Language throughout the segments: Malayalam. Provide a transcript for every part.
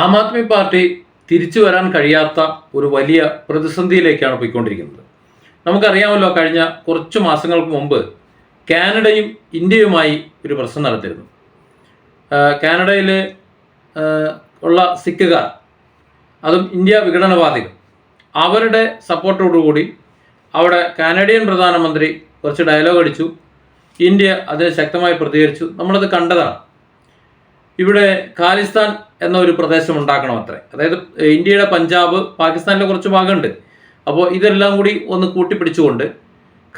ആം ആദ്മി പാർട്ടി തിരിച്ചു വരാൻ കഴിയാത്ത ഒരു വലിയ പ്രതിസന്ധിയിലേക്കാണ് പോയിക്കൊണ്ടിരിക്കുന്നത്. നമുക്കറിയാമല്ലോ കഴിഞ്ഞ കുറച്ച് മാസങ്ങൾക്ക് മുമ്പ് കാനഡയും ഇന്ത്യയുമായി ഒരു പ്രശ്നം നടത്തിയിരുന്നു കാനഡയിൽ ഉള്ള സിഖുകാർ അതും ഇന്ത്യ വിഘടനവാദികൾ അവരുടെ സപ്പോർട്ടോടുകൂടി അവിടെ കാനഡിയൻ പ്രധാനമന്ത്രി കുറച്ച് ഡയലോഗ് അടിച്ചു. ഇന്ത്യ അതിനെ ശക്തമായി പ്രതികരിച്ചു. നമ്മളത് കണ്ടതാണ്. ഇവിടെ ഖാലിസ്ഥാൻ എന്ന ഒരു പ്രദേശം ഉണ്ടാക്കണം അത്രേ. അതായത് ഇന്ത്യയുടെ പഞ്ചാബ് പാകിസ്ഥാനിലെ കുറച്ച് ഭാഗമുണ്ട്. അപ്പോൾ ഇതെല്ലാം കൂടി ഒന്ന് കൂട്ടിപ്പിടിച്ചുകൊണ്ട്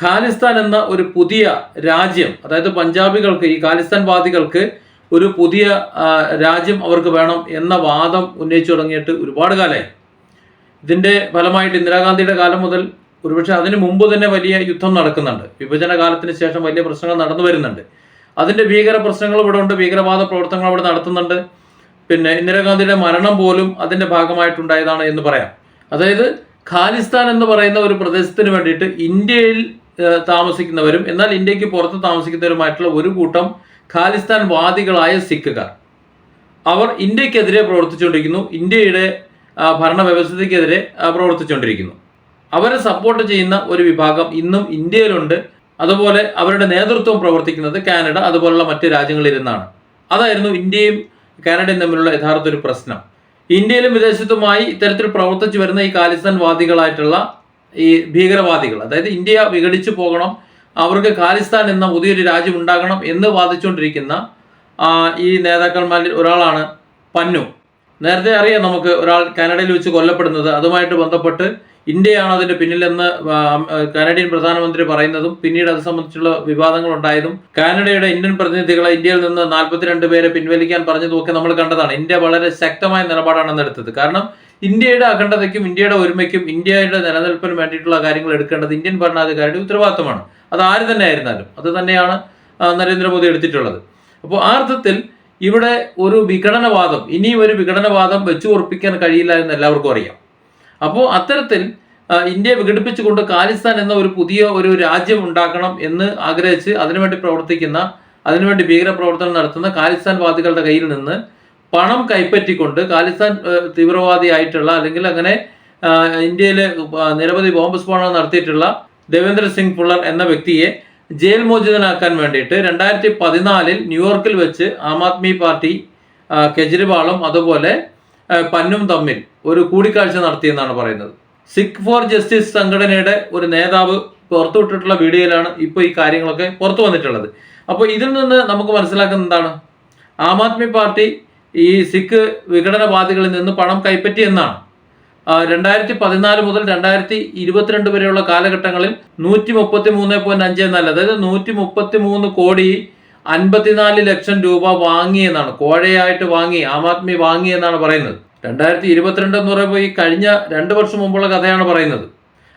ഖാലിസ്ഥാൻ എന്ന ഒരു പുതിയ രാജ്യം അതായത് പഞ്ചാബികൾക്ക് ഈ ഖാലിസ്ഥാൻ വാദികൾക്ക് ഒരു പുതിയ രാജ്യം അവർക്ക് വേണം എന്ന വാദം ഉന്നയിച്ചു തുടങ്ങിയിട്ട് ഒരുപാട് കാലമായി. ഇതിന്റെ ഫലമായിട്ട് ഇന്ദിരാഗാന്ധിയുടെ കാലം മുതൽ ഒരുപക്ഷെ അതിനു മുമ്പ് തന്നെ വലിയ യുദ്ധം നടക്കുന്നുണ്ട്. വിഭജന കാലത്തിന് ശേഷം വലിയ പ്രശ്നങ്ങൾ നടന്നു വരുന്നുണ്ട്. അതിന്റെ ഭീകര പ്രശ്നങ്ങൾ ഇവിടെ ഉണ്ട് ഭീകരവാദ പ്രവർത്തനങ്ങൾ അവിടെ നടത്തുന്നുണ്ട്. പിന്നെ ഇന്ദിരാഗാന്ധിയുടെ മരണം പോലും അതിന്റെ ഭാഗമായിട്ടുണ്ടായതാണ് എന്ന് പറയാം. അതായത് ഖാലിസ്ഥാൻ എന്ന് പറയുന്ന ഒരു പ്രദേശത്തിന് വേണ്ടിയിട്ട് ഇന്ത്യയിൽ താമസിക്കുന്നവരും എന്നാൽ ഇന്ത്യയ്ക്ക് പുറത്ത് താമസിക്കുന്നവരുമായിട്ടുള്ള ഒരു കൂട്ടം ഖാലിസ്ഥാൻ വാദികളായ സിഖുകാർ. അവർ ഇന്ത്യക്കെതിരെ പ്രവർത്തിച്ചുകൊണ്ടിരിക്കുന്നു ഇന്ത്യയുടെ ഭരണവ്യവസ്ഥയ്ക്കെതിരെ പ്രവർത്തിച്ചുകൊണ്ടിരിക്കുന്നു. അവരെ സപ്പോർട്ട് ചെയ്യുന്ന ഒരു വിഭാഗം ഇന്നും ഇന്ത്യയിലുണ്ട്. അതുപോലെ അവരുടെ നേതൃത്വം പ്രവർത്തിക്കുന്നത് കാനഡ അതുപോലുള്ള മറ്റ് രാജ്യങ്ങളിലിരുന്നാണ് അതായിരുന്നു ഇന്ത്യയും കാനഡയും തമ്മിലുള്ള യഥാർത്ഥ ഒരു പ്രശ്നം. ഇന്ത്യയിലും വിദേശത്തുമായി ഇത്തരത്തിൽ പ്രവർത്തിച്ചു വരുന്ന ഈ കാലിസ്ഥാൻ വാദികളായിട്ടുള്ള ഈ ഭീകരവാദികൾ അതായത് ഇന്ത്യ വിഘടിച്ചു പോകണം അവർക്ക് ഖാലിസ്ഥാൻ എന്ന പുതിയൊരു രാജ്യം ഉണ്ടാകണം എന്ന് വാദിച്ചുകൊണ്ടിരിക്കുന്ന ഈ നേതാക്കന്മാരിൽ ഒരാളാണ് പന്നു. നേരത്തെ അറിയാം നമുക്ക് ഒരാൾ കാനഡയിൽ വെച്ച് കൊല്ലപ്പെടുന്നത്. അതുമായിട്ട് ബന്ധപ്പെട്ട് ഇന്ത്യയാണ് അതിന്റെ പിന്നിലെന്ന് കാനഡിയൻ പ്രധാനമന്ത്രി പറയുന്നതും പിന്നീട് അത് സംബന്ധിച്ചുള്ള വിവാദങ്ങൾ ഉണ്ടായതും കാനഡയുടെ ഇന്ത്യൻ പ്രതിനിധികളെ ഇന്ത്യയിൽ നിന്ന് നാൽപ്പത്തിരണ്ട് പേരെ പിൻവലിക്കാൻ പറഞ്ഞതുമൊക്കെ നമ്മൾ കണ്ടതാണ്. ഇന്ത്യ വളരെ ശക്തമായ നിലപാടാണ് എടുത്തത്. കാരണം ഇന്ത്യയുടെ അഖണ്ഡതയ്ക്കും ഇന്ത്യയുടെ ഒരുമയ്ക്കും ഇന്ത്യയുടെ നിലനിൽപ്പിനും വേണ്ടിയിട്ടുള്ള കാര്യങ്ങൾ എടുക്കേണ്ടത് ഇന്ത്യൻ ഭരണാധികാരിയുടെ ഉത്തരവാദിത്തമാണ്. അത് ആര് തന്നെ ആയിരുന്നാലും അത് തന്നെയാണ് നരേന്ദ്രമോദി എടുത്തിട്ടുള്ളത്. അപ്പോൾ ആ അർത്ഥത്തിൽ ഇവിടെ ഒരു വിഘടനവാദം ഇനിയും ഒരു വിഘടനവാദം വെച്ചു ഉറപ്പിക്കാൻ കഴിയില്ല എന്ന് എല്ലാവർക്കും അറിയാം. അപ്പോൾ അത്തരത്തിൽ ഇന്ത്യയെ വിഘടിപ്പിച്ചുകൊണ്ട് ഖാലിസ്ഥാൻ എന്ന ഒരു പുതിയ ഒരു രാജ്യം ഉണ്ടാക്കണം എന്ന് ആഗ്രഹിച്ച് അതിനുവേണ്ടി പ്രവർത്തിക്കുന്ന അതിനുവേണ്ടി ഭീകരപ്രവർത്തനം നടത്തുന്ന ഖാലിസ്ഥാൻ വാദികളുടെ കയ്യിൽ നിന്ന് പണം കൈപ്പറ്റിക്കൊണ്ട് ഖാലിസ്ഥാൻ തീവ്രവാദിയായിട്ടുള്ള അല്ലെങ്കിൽ അങ്ങനെ ഇന്ത്യയിലെ നിരവധി ബോംബ് സ്ഫോടനം നടത്തിയിട്ടുള്ള ദേവേന്ദ്ര സിംഗ് പുള്ളർ എന്ന വ്യക്തിയെ ജയിൽ മോചിതനാക്കാൻ വേണ്ടിയിട്ട് രണ്ടായിരത്തി പതിനാലിൽ ന്യൂയോർക്കിൽ വെച്ച് ആം ആദ്മി പാർട്ടി കെജ്രിവാളും അതുപോലെ പന്നും തമ്മിൽ ഒരു കൂടിക്കാഴ്ച നടത്തിയെന്നാണ് പറയുന്നത്. സിഖ് ഫോർ ജസ്റ്റിസ് സംഘടനയുടെ ഒരു നേതാവ് പുറത്തുവിട്ടിട്ടുള്ള വീഡിയോയിലാണ് ഇപ്പോൾ ഈ കാര്യങ്ങളൊക്കെ പുറത്തു വന്നിട്ടുള്ളത്. അപ്പോൾ ഇതിൽ നിന്ന് നമുക്ക് മനസ്സിലാക്കുന്ന എന്താണ്? ആം ആദ്മി പാർട്ടി ഈ സിഖ് വിഘടനവാദികളിൽ നിന്ന് പണം കൈപ്പറ്റി എന്നാണ്. രണ്ടായിരത്തി പതിനാല് മുതൽ രണ്ടായിരത്തി ഇരുപത്തിരണ്ട് വരെയുള്ള കാലഘട്ടങ്ങളിൽ നൂറ്റി മുപ്പത്തി മൂന്ന് പോയിന്റ് അഞ്ച് എന്നല്ല അതായത് നൂറ്റി മുപ്പത്തി മൂന്ന് കോടി അൻപത്തിനാല് ലക്ഷം രൂപ വാങ്ങി എന്നാണ് കോഴയായിട്ട് വാങ്ങി ആം ആദ്മി വാങ്ങി എന്നാണ് പറയുന്നത്. രണ്ടായിരത്തി ഇരുപത്തിരണ്ട് എന്ന് പറയുമ്പോൾ ഈ കഴിഞ്ഞ രണ്ട് വർഷം മുമ്പുള്ള കഥയാണ് പറയുന്നത്.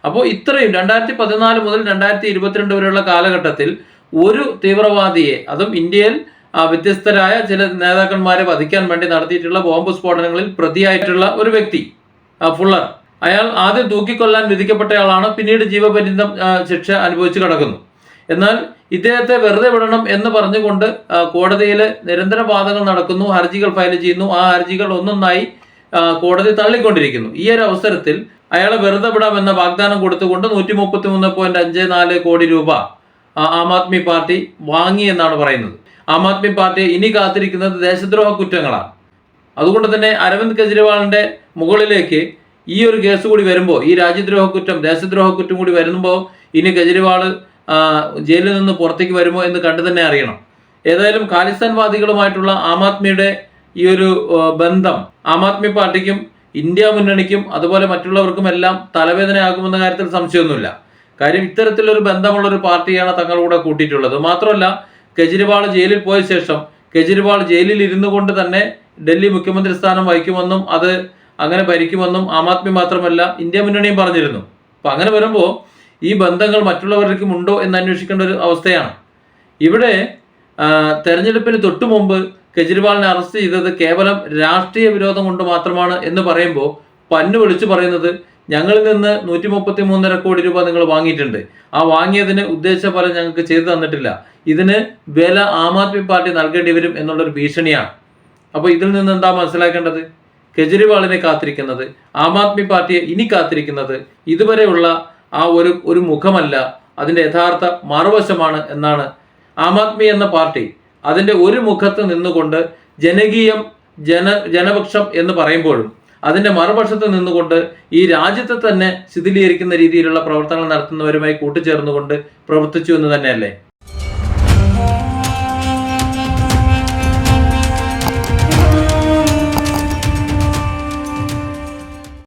അപ്പോൾ ഇത്രയും രണ്ടായിരത്തി പതിനാല് മുതൽ രണ്ടായിരത്തി ഇരുപത്തിരണ്ട് വരെയുള്ള കാലഘട്ടത്തിൽ ഒരു തീവ്രവാദിയെ അതും ഇന്ത്യയിൽ വ്യത്യസ്തരായ ചില നേതാക്കന്മാരെ വധിക്കാൻ വേണ്ടി നടത്തിയിട്ടുള്ള ബോംബ് സ്ഫോടനങ്ങളിൽ പ്രതിയായിട്ടുള്ള ഒരു വ്യക്തി ഫുള്ളർ. അയാൾ ആദ്യം തൂക്കിക്കൊല്ലാൻ വിധിക്കപ്പെട്ടയാളാണ് പിന്നീട് ജീവപര്യന്തം ശിക്ഷ അനുഭവിച്ചു കിടക്കുന്നു. എന്നാൽ ഇദ്ദേഹത്തെ വെറുതെ വിടണം എന്ന് പറഞ്ഞുകൊണ്ട് കോടതിയിൽ നിരന്തര വാദങ്ങൾ നടക്കുന്നു ഹർജികൾ ഫയൽ ചെയ്യുന്നു. ആ ഹർജികൾ ഒന്നൊന്നായി കോടതി തള്ളിക്കൊണ്ടിരിക്കുന്നു. ഈ ഒരു അവസരത്തിൽ അയാളെ വെറുതെ വിടാമെന്ന വാഗ്ദാനം കൊടുത്തുകൊണ്ട് നൂറ്റി മുപ്പത്തി മൂന്ന് പോയിന്റ് അഞ്ച് നാല് കോടി രൂപ ആ, ആദ്മി പാർട്ടി വാങ്ങി എന്നാണ് പറയുന്നത്. ആം ആദ്മി പാർട്ടി ഇനി കാത്തിരിക്കുന്നത് ദേശദ്രോഹ കുറ്റങ്ങളാണ്. അതുകൊണ്ട് തന്നെ അരവിന്ദ് കെജ്രിവാളിന്റെ മുകളിലേക്ക് ഈ ഒരു കേസ് കൂടി വരുമ്പോൾ ഈ രാജ്യദ്രോഹ കുറ്റം ദേശദ്രോഹ കുറ്റം കൂടി വരുമ്പോൾ ഇനി കെജ്രിവാൾ ജയിലിൽ നിന്ന് പുറത്തേക്ക് വരുമോ എന്ന് കണ്ടു തന്നെ അറിയണം. ഏതായാലും ഖാലിസ്ഥാൻ വാദികളുമായിട്ടുള്ള ആം ആദ്മിയുടെ ഈ ഒരു ബന്ധം ആം ആദ്മി പാർട്ടിക്കും ഇന്ത്യ മുന്നണിക്കും അതുപോലെ മറ്റുള്ളവർക്കും എല്ലാം തലവേദനയാകുമെന്ന കാര്യത്തിൽ സംശയമൊന്നുമില്ല. കാര്യം ഇത്തരത്തിലൊരു ബന്ധമുള്ള ഒരു പാർട്ടിയാണ് തങ്ങളുടെ കൂടെ കൂട്ടിയിട്ടുള്ളത്. മാത്രമല്ല കെജ്രിവാൾ ജയിലിൽ പോയ ശേഷം കെജ്രിവാൾ ജയിലിൽ ഇരുന്നു കൊണ്ട് തന്നെ ഡൽഹി മുഖ്യമന്ത്രി സ്ഥാനം വഹിക്കുമെന്നും അത് അങ്ങനെ ഭരിക്കുമെന്നും ആം ആദ്മി മാത്രമല്ല ഇന്ത്യ മുന്നണിയും പറഞ്ഞിരുന്നു. അപ്പൊ അങ്ങനെ വരുമ്പോൾ ഈ ബന്ധങ്ങൾ മറ്റുള്ളവർക്കും ഉണ്ടോ എന്ന് അന്വേഷിക്കേണ്ട ഒരു അവസ്ഥയാണ്. ഇവിടെ തെരഞ്ഞെടുപ്പിന് തൊട്ടു മുമ്പ് കെജ്രിവാളിനെ അറസ്റ്റ് ചെയ്തത് കേവലം രാഷ്ട്രീയ വിരോധം കൊണ്ട് മാത്രമാണ് എന്ന് പറയുമ്പോൾ പന്നു വിളിച്ചു പറയുന്നത് ഞങ്ങളിൽ നിന്ന് നൂറ്റി മുപ്പത്തി മൂന്നര കോടി രൂപ നിങ്ങൾ വാങ്ങിയിട്ടുണ്ട്. ആ വാങ്ങിയതിന് ഉദ്ദേശിച്ച ഫലം ഞങ്ങൾക്ക് ചെയ്തു തന്നിട്ടില്ല. ഇതിന് വില ആം ആദ്മി പാർട്ടി നൽകേണ്ടി വരും എന്നുള്ളൊരു ഭീഷണിയാണ്. അപ്പോൾ ഇതിൽ നിന്ന് എന്താ മനസ്സിലാക്കേണ്ടത്? കെജ്രിവാളിനെ കാത്തിരിക്കുന്നത് ആം ആദ്മി പാർട്ടിയെ ഇനി കാത്തിരിക്കുന്നത് ഇതുവരെയുള്ള ആ ഒരു ഒരു മുഖമല്ല അതിന്റെ യഥാർത്ഥ മറുവശമാണ് എന്നാണ് ആം ആദ്മി എന്ന പാർട്ടി അതിന്റെ ഒരു മുഖത്ത് നിന്നുകൊണ്ട് ജനകീയം ജന ജനപക്ഷം എന്ന് പറയുമ്പോഴും അതിന്റെ മറുപക്ഷത്ത് നിന്നുകൊണ്ട് ഈ രാജ്യത്തെ തന്നെ ശിഥിലീകരിക്കുന്ന രീതിയിലുള്ള പ്രവർത്തനങ്ങൾ നടത്തുന്നവരുമായി കൂട്ടിച്ചേർന്നുകൊണ്ട് പ്രവർത്തിച്ചു എന്ന് തന്നെയല്ലേ?